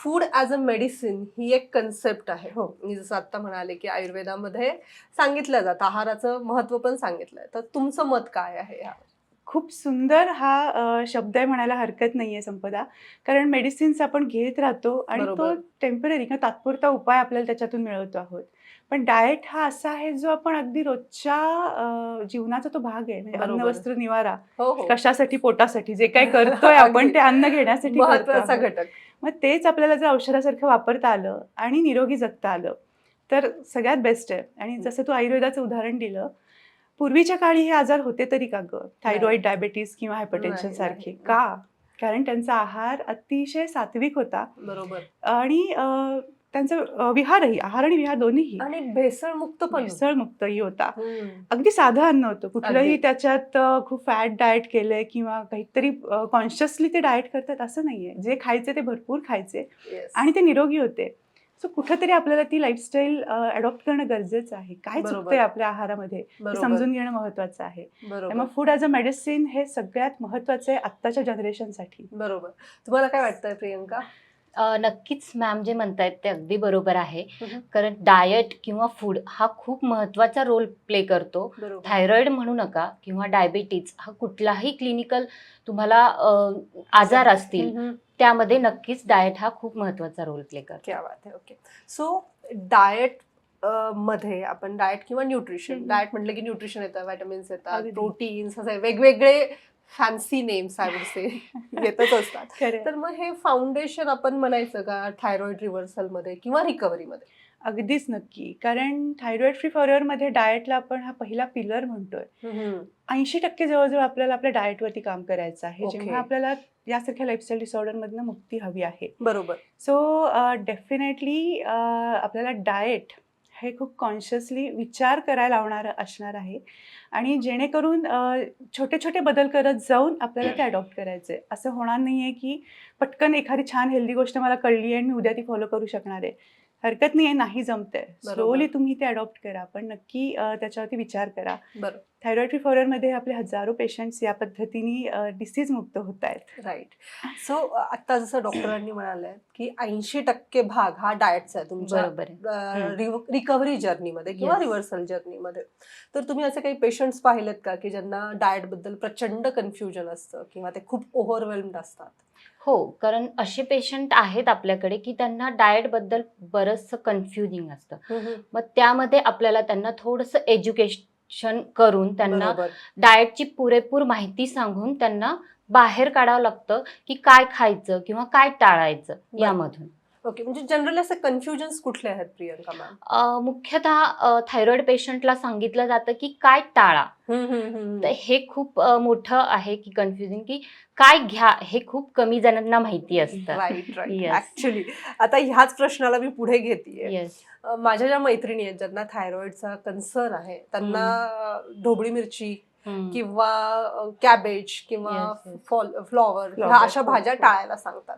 Food as a medicine ही एक concept आहे हो. मी जसं आता म्हणाले की आयुर्वेदामध्ये सांगितलं जातं आहाराचं महत्त्व पण सांगितलंय तर तुमचं मत काय आहे यावर? खूप सुंदर हा शब्द आहे म्हणायला हरकत नाही आहे संपदा कारण मेडिसिन्स आपण घेत राहतो आणि तो. टेंपररी किंवा तात्पुरता उपाय आपल्याला त्याच्यातून मिळवतो आहोत पण डाएट हा असा आहे जो आपण अगदी रोजच्या जीवनाचा तो भाग आहे म्हणजे अन्न. वस्त्र निवारा हो हो कशासाठी पोटासाठी जे काही करतोय आपण. ते अन्न घेण्यासाठी. घटक मग तेच आपल्याला जर औषधासारखं वापरता आलं आणि निरोगी जगता आलं तर सगळ्यात बेस्ट आहे. आणि जसं तू आयुर्वेदाचं उदाहरण दिलं पूर्वीच्या काळी हे आजार होते तरी का ग? थायरॉइड डायबेटीस किंवा हायपरटेन्शन सारखे. का? कारण त्यांचा आहार अतिशय सात्विक होता. बरोबर. आणि त्यांचं विहारही आहार आणि विहार दोन्हीही आणि भेसळ मुक्त पण भेसळमुक्तही होता. अगदी साधं अन्न होतं. कुठलंही. त्याच्यात खूप फॅट डाएट केलंय किंवा काहीतरी कॉन्शियसली ते डाएट करतात असं नाहीये. जे खायचे ते भरपूर खायचे. आणि ते निरोगी होते. सो कुठेतरी आपल्याला ती लाईफस्टाईल अडॉप्ट करणं गरजेचं आहे. काय. चुकतंय आपल्या आहारामध्ये? समजून घेणं महत्वाचं आहे. त्यामुळे फूड ॲज अ मेडिसिन हे सगळ्यात महत्वाचं आहे आत्ताच्या जनरेशनसाठी बरोबर. तुम्हाला काय वाटतंय प्रियंका? नक्कीच मॅम जे म्हणतायत ते अगदी बरोबर आहे. कारण डाएट किंवा फूड हा खूप महत्त्वाचा रोल प्ले करतो थायरॉइड म्हणू नका किंवा डायबिटीज हा कुठलाही क्लिनिकल तुम्हाला आजार असतील. त्यामध्ये नक्कीच डाएट हा खूप महत्त्वाचा रोल प्ले करतो क्या बात आहे ओके सो डाएटमध्ये आपण डाएट किंवा न्यूट्रिशन. डाएट म्हटलं की न्यूट्रिशन येतं व्हिटॅमिन्स येतात. प्रोटीन्स असे वेगवेगळे fancy names I would say येतच असतात. तर मग हे फाउंडेशन आपण म्हणायचं का थायरॉइड रिव्हर्सलमध्ये किंवा रिकव्हरी मध्ये अगदीच नक्की. कारण थायरॉइड फ्री फॉरवर डाएटला आपण हा पहिला पिलर म्हणतोय. ऐंशी टक्के जवळजवळ आपल्याला आपल्या डाएटवरती काम करायचं आहे. जेव्हा आपल्याला यासारख्या लाईफस्टाईल डिसऑर्डरमधनं मुक्ती हवी आहे. बरोबर. सो डेफिनेटली आपल्याला डाएट हे खूप कॉन्शियसली विचार करायला लावणारं असणार आहे. आणि जेणेकरून छोटे छोटे बदल करत जाऊन आपल्याला ते अडॉप्ट करायचे. असं होणार नाही आहे की पटकन एखादी छान हेल्दी गोष्ट मला कळली आहे आणि मी उद्या ती फॉलो करू शकणार आहे. हरकत नाही आहे नाही जमतंय. बरोबर. स्लोली तुम्ही ते अडॉप्ट करा. पण नक्की त्याच्यावरती विचार करा. बरं थायरॉइड फ्री फॉरवरमध्ये आपले हजारो पेशंट्स या पद्धतीने डिसीज मुक्त होत आहेत. राईट सो आता जसं डॉक्टरांनी म्हणालंय की ऐंशी टक्के भाग हा डाएटचा आहे तुमच्या बरोबर आहे. रिकव्हरी जर्नीमध्ये किंवा. रिव्हर्सल जर्नीमध्ये तर तुम्ही असे काही पेशंट्स पाहिलेत का की ज्यांना डाएटबद्दल प्रचंड कन्फ्युजन असतं किंवा ते खूप ओव्हरवेल्म्ड असतात? हो कारण असे पेशंट आहेत आपल्याकडे की त्यांना डाएटबद्दल बरंचसं कन्फ्युजिंग असतं. मग त्यामध्ये आपल्याला त्यांना थोडंसं एज्युकेशन करून त्यांना बरोबर डाएटची पुरेपूर माहिती सांगून त्यांना बाहेर काढावं लागतं की काय खायचं किंवा काय टाळायचं. यामधून ओके म्हणजे जनरली असे कन्फ्युजन्स कुठले आहेत प्रियंका मॅम मुख्यतः थायरॉइड पेशंटला सांगितलं जातं की काय टाळा. तर हे खूप मोठं आहे की कन्फ्युजिंग की काय घ्या हे खूप कमी जणांना माहिती असतं. राईट. ऍक्च्युली आता ह्याच प्रश्नाला मी पुढे घेते येस माझ्या ज्या मैत्रिणी आहेत ज्यांना थायरॉइडचा कन्सर्न आहे त्यांना ढोबळी मिरची किंवा कॅबेज किंवा. फ्लॉवर अशा भाज्या. टाळायला सांगतात.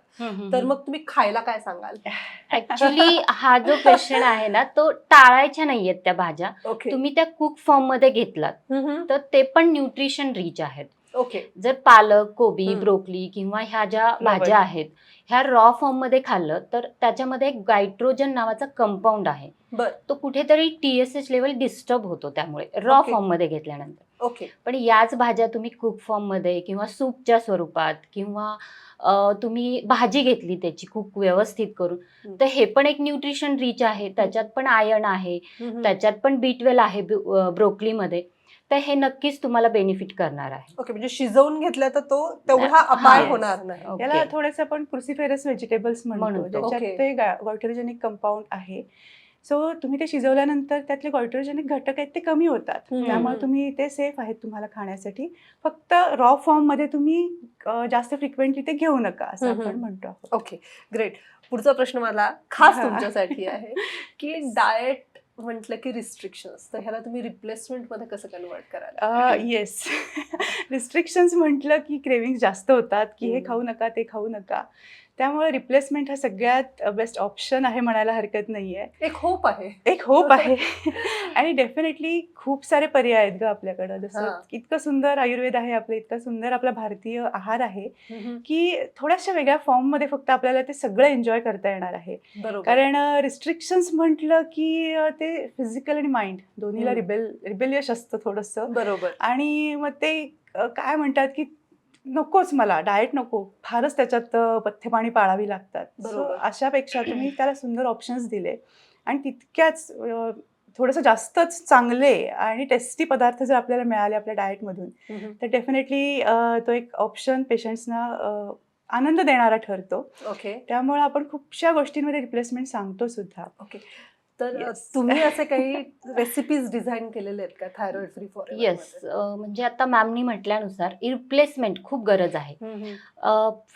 तर मग तुम्ही खायला काय सांगाल? ऍक्च्युली हा जो पेशंट आहे ना तो टाळायच्या नाहीयेत त्या भाज्या. तुम्ही त्या कुक फॉर्ममध्ये घेतलात. तर ते पण न्यूट्रिशन रिच आहेत. ओके जर पालक कोबी. ब्रोकली किंवा ह्या ज्या. भाज्या आहेत ह्या रॉ फॉर्ममध्ये खाल्लं तर त्याच्यामध्ये एक गायट्रोजन नावाचा कंपाऊंड आहे. तो कुठेतरी टीएसएच लेवल डिस्टर्ब होतो त्यामुळे रॉ Okay. फॉर्ममध्ये घेतल्यानंतर. ओके पण याच भाज्या तुम्ही कुक फॉर्ममध्ये किंवा सूपच्या स्वरूपात किंवा तुम्ही भाजी घेतली त्याची कुक व्यवस्थित करून. तर हे पण एक न्यूट्रिशन रिच आहे त्याच्यात पण आयर्न आहे त्याच्यात पण बी ट्वेल आहे ब्रोकलीमध्ये तर हे नक्कीच तुम्हाला बेनिफिट करणार आहे ओके म्हणजे शिजवून घेतल्या तर तो तेवढा अपाय. होणार नाही. याला थोडंसं आपण क्रुसिफेरस व्हेजिटेबल्स म्हणतो म्हणतो. ज्याच्यात Okay. ते गॉयट्रोजेनिक कंपाऊंड आहे सो तुम्ही ते शिजवल्यानंतर त्यातले गॉयट्रोजेनिक घटक आहेत ते कमी होतात. त्यामुळे तुम्ही ते सेफ आहेत तुम्हाला खाण्यासाठी फक्त रॉ फॉर्ममध्ये तुम्ही जास्त फ्रिक्वेंटली ते घेऊ नका असं आपण. म्हणतो ओके ग्रेट पुढचा प्रश्न मला खास. तुमच्यासाठी आहे की डाएट म्हटलं की रिस्ट्रिक्शन तर ह्याला तुम्ही रिप्लेसमेंटमध्ये कसं कन्वर्ट कराल येस रिस्ट्रिक्शन्स म्हटलं की क्रेविंग जास्त होतात की हे. खाऊ नका ते खाऊ नका त्यामुळे रिप्लेसमेंट हा सगळ्यात बेस्ट ऑप्शन आहे म्हणायला हरकत नाही आहे एक होप आहे. एक होप आहे. आणि डेफिनेटली खूप सारे पर्याय आहेत ग आपल्याकडं. जसं. इतकं सुंदर आयुर्वेद आहे आपलं इतकं सुंदर आपला भारतीय आहार आहे की थोड्याशा वेगळ्या फॉर्ममध्ये फक्त आपल्याला ते सगळं एन्जॉय करता येणार आहे. कारण रिस्ट्रिक्शन्स म्हटलं की ते फिजिकल आणि माइंड दोन्हीला. रिबेल रिबेलियस असतं थोडंसं. बरोबर. आणि मग ते काय म्हणतात की नकोच मला डाएट नको. फारच त्याच्यात पथ्यपाणी पाळावी लागतात. सो. अशापेक्षा तुम्ही त्याला सुंदर ऑप्शन्स दिले. आणि तितक्याच थोडंसं जास्तच चांगले आणि टेस्टी पदार्थ जर आपल्याला मिळाले आपल्या डाएटमधून. तर डेफिनेटली तो एक ऑप्शन पेशंट्सना आनंद देणारा ठरतो. ओके त्यामुळे आपण खूपशा गोष्टींमध्ये रिप्लेसमेंट सांगतो सुद्धा. तर. तुम्ही असे काही रेसिपीज डिझाईन केलेले आहेत का थायरॉइड फ्री फॉर येस म्हणजे आता मॅमनी म्हटल्यानुसार रिप्लेसमेंट खूप गरज आहे.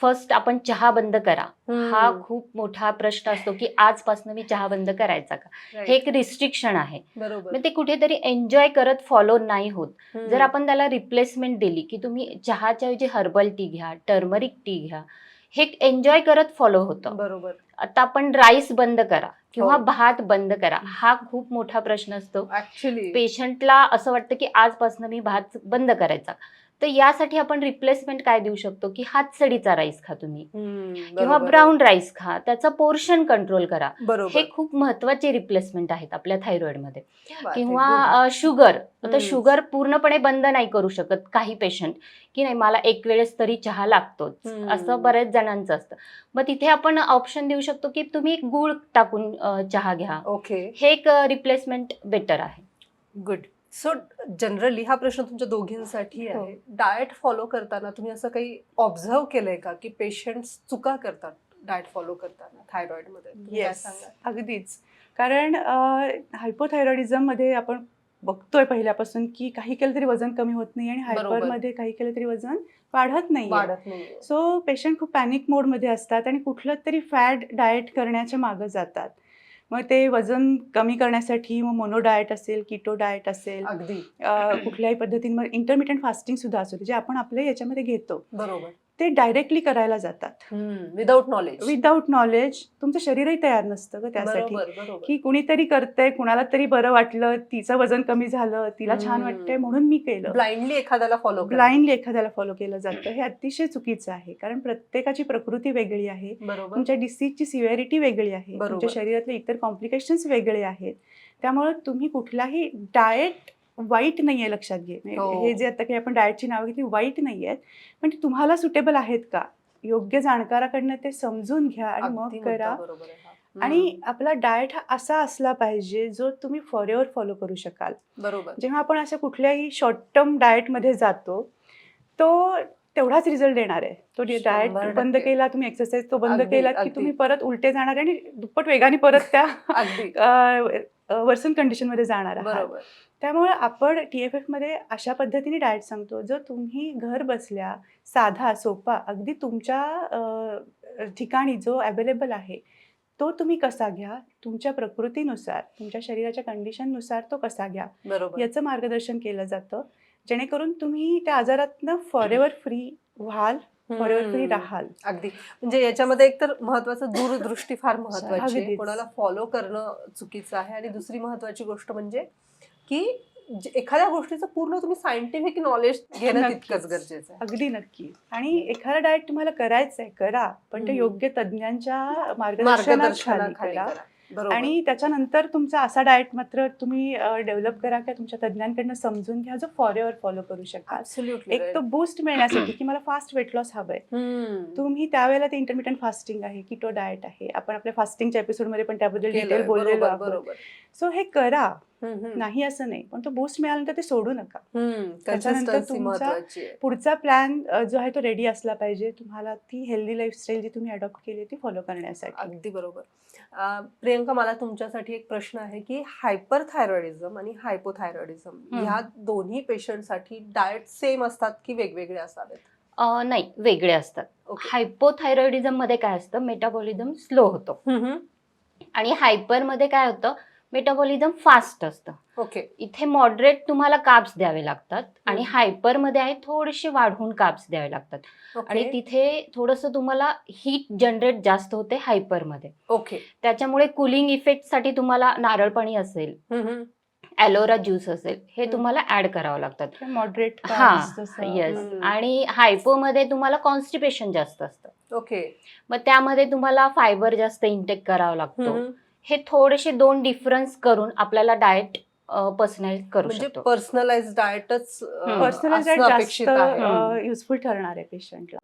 फर्स्ट आपण चहा बंद करा. हा खूप मोठा प्रश्न असतो की आजपासून मी चहा बंद करायचा का? हे एक रिस्ट्रिक्शन आहे. बरोबर. मग ते कुठेतरी एन्जॉय करत फॉलो नाही होत. जर आपण त्याला रिप्लेसमेंट दिली की तुम्ही चहाच्या ऐवजी हर्बल टी घ्या टर्मरिक टी घ्या हे एन्जॉय करत फॉलो होतं. बरोबर. आता आपण राईस बंद करा किंवा हो. भात बंद करा हा खूप मोठा प्रश्न असतो. ऍक्च्युली पेशंटला असं वाटतं की आजपासून मी भात बंद करायचा. तर यासाठी आपण रिप्लेसमेंट काय देऊ शकतो? की हातसडीचा राईस खा तुम्ही. किंवा ब्राऊन राईस खा. त्याचं पोर्शन कंट्रोल करा. हे खूप महत्त्वाचे रिप्लेसमेंट आहेत आपल्या थायरॉइडमध्ये. किंवा शुगर आता. शुगर पूर्णपणे बंद नाही करू शकत काही पेशंट की नाही मला एक वेळेस तरी चहा लागतोच. असं बऱ्याच जणांचं असतं. मग तिथे आपण ऑप्शन देऊ शकतो की तुम्ही गुळ टाकून चहा घ्या. ओके. हे एक रिप्लेसमेंट बेटर आहे. गुड. सो जनरली हा प्रश्न तुमच्या दोघींसाठी हो. आहे. डाएट फॉलो करताना तुम्ही असं काही ऑब्झर्व केलंय का? की पेशंट चुका करतात डाएट फॉलो करताना थायरॉइडमध्ये येस? अगदीच. कारण हायपोथायरॉइडिझममध्ये आपण बघतोय पहिल्यापासून की काही केलं तरी वजन कमी होत नाही आणि. हायपरमध्ये काही केलं तरी वजन वाढत नाही सो पेशंट खूप पॅनिक मोडमध्ये असतात आणि कुठलं तरी फॅड डाएट करण्याच्या मागं जातात. मग ते वजन कमी करण्यासाठी मग मोनो डाएट असेल किटो डाएट असेल अगदी. कुठल्याही पद्धतींमध्ये इंटरमिडियंट फास्टिंग सुद्धा असू जे आपण आपल्या याच्यामध्ये घेतो. बरोबर. ते डायरेक्टली करायला जातात. विदाउट नॉलेज विदाऊट नॉलेज तुमचं शरीरही तयार नसतं ग त्यासाठी. की कुणीतरी करतंय कुणाला तरी बरं वाटलं तिचं वजन कमी झालं तिला छान. वाटतंय म्हणून मी केलं. ब्लाइंडली एखाद्याला फॉलो ब्लाइंडली एखाद्याला फॉलो केलं जातं. हे अतिशय चुकीचं आहे. कारण प्रत्येकाची प्रकृती वेगळी आहे. तुमच्या डिसीजची सिव्हिरिटी वेगळी आहे. तुमच्या शरीरातले इतर कॉम्प्लिकेशन्स वेगळे आहेत. त्यामुळे तुम्ही कुठलाही डाएट वाईट नाही आहे लक्षात घे. हो. हे. जे आता काही आपण डाएटची नावं घेतली वाईट नाही आहेत. पण ती तुम्हाला सुटेबल आहेत का? योग्य जाणकाराकडनं ते समजून घ्या आणि मग करा. आणि आपला डाएट हा असा असला पाहिजे जो तुम्ही फॉर एव्हर फॉलो करू शकाल. बरोबर. जेव्हा आपण अशा कुठल्याही शॉर्ट टर्म डाएटमध्ये जातो तो तेवढाच रिझल्ट देणार आहे. तो डाएट बंद. केला तुम्ही एक्सरसाइज तो बंद केला की. तुम्ही परत उलटे जाणार आणि दुप्पट वेगाने परत त्या वर्सन कंडिशनमध्ये जाणार आहात. बरोबर. त्यामुळे आपण टी एफ एफमध्ये अशा पद्धतीने डाएट सांगतो. जो तुम्ही घर बसल्या साधा सोपा अगदी तुमच्या ठिकाणी जो अवेलेबल आहे तो तुम्ही कसा घ्या? तुमच्या प्रकृतीनुसार तुमच्या शरीराच्या कंडिशननुसार तो कसा घ्या? बरोबर. याचं मार्गदर्शन केलं जातं. जेणेकरून तुम्ही त्या आजारातनं फॉर एव्हर फ्री व्हाल फॉर. राहाल. अगदी. म्हणजे याच्यामध्ये एक तर महत्वाचं दूरदृष्टी फार महत्वाची. कोणाला फॉलो करणं चुकीचं आहे. आणि दुसरी महत्वाची गोष्ट म्हणजे की एखाद्या गोष्टीचं पूर्ण तुम्ही सायंटिफिक नॉलेज घेणं. तितकंच गरजेचं आहे. अगदी नक्की. आणि एखादा डाएट तुम्हाला करायचं आहे करा. पण ते. योग्य तज्ज्ञांच्या मार्गदर्शनाखाली करा. आणि त्याच्यानंतर तुमचा असा डाएट मात्र तुम्ही डेव्हलप करा किंवा तुमच्या तज्ज्ञांकडनं समजून घ्या जो फॉर एव्हर फॉलो करू शकाल. एक तो. बूस्ट मिळण्यासाठी की मला फास्ट वेट लॉस हवंय. तुम्ही त्यावेळेला ते इंटरमिडियंट फास्टिंग आहे किटो डाएट आहे. आपण आपल्या फास्टिंगच्या एपिसोडमध्ये पण त्याबद्दल डिटेल बोललेलो आहोत. सो हे करा. नाही असं नाही. पण तो बूस्ट मिळाल्यानंतर ते सोडू नका. हम्म. त्याच्यानंतर तुमचा- पुढचा प्लॅन जो आहे तो रेडी असला पाहिजे. तुम्हाला ती हेल्दी लाईफस्टाईल जी तुम्ही अडॉप्ट केली ती फॉलो करण्यासाठी. अगदी बरोबर. प्रियंका मला तुमच्यासाठी एक प्रश्न आहे की हायपर थायरॉइडिझम आणि हायपोथायरॉइडिझम. ह्या दोन्ही पेशंटसाठी डाएट सेम असतात की वेगवेगळे असावेत? नाही वेगळे असतात. हायपोथायरॉइडिझममध्ये काय असतं? मेटाबॉलिझम स्लो होतो. आणि हायपरमध्ये काय होतं? मेटाबॉलिझम फास्ट असतं. ओके इथे मॉडरेट तुम्हाला काप्स द्यावे लागतात आणि हम्म. हायपरमध्ये आहे थोडेसे वाढवून काप्स द्यावे लागतात. आणि तिथे थोडंसं तुम्हाला हीट जनरेट जास्त होते हायपरमध्ये. ओके त्याच्यामुळे कुलिंग इफेक्टसाठी तुम्हाला नारळ पाणी असेल. ॲलोरा ज्यूस असेल हे. तुम्हाला ऍड करावं लागतात. मॉडरेट हा येस. आणि हायपो मध्ये तुम्हाला कॉन्स्टिपेशन जास्त असतं. ओके मग त्यामध्ये तुम्हाला फायबर जास्त इंटेक करावा लागतो. हे थोडेसे दोन डिफरन्स करून आपल्याला डाएट पर्सनलाइज करू म्हणजे पर्सनलाइज डाएटच हम्म. पर्सनल अपेक्षित आहे. जास्त युजफुल ठरणार आहे पेशंटला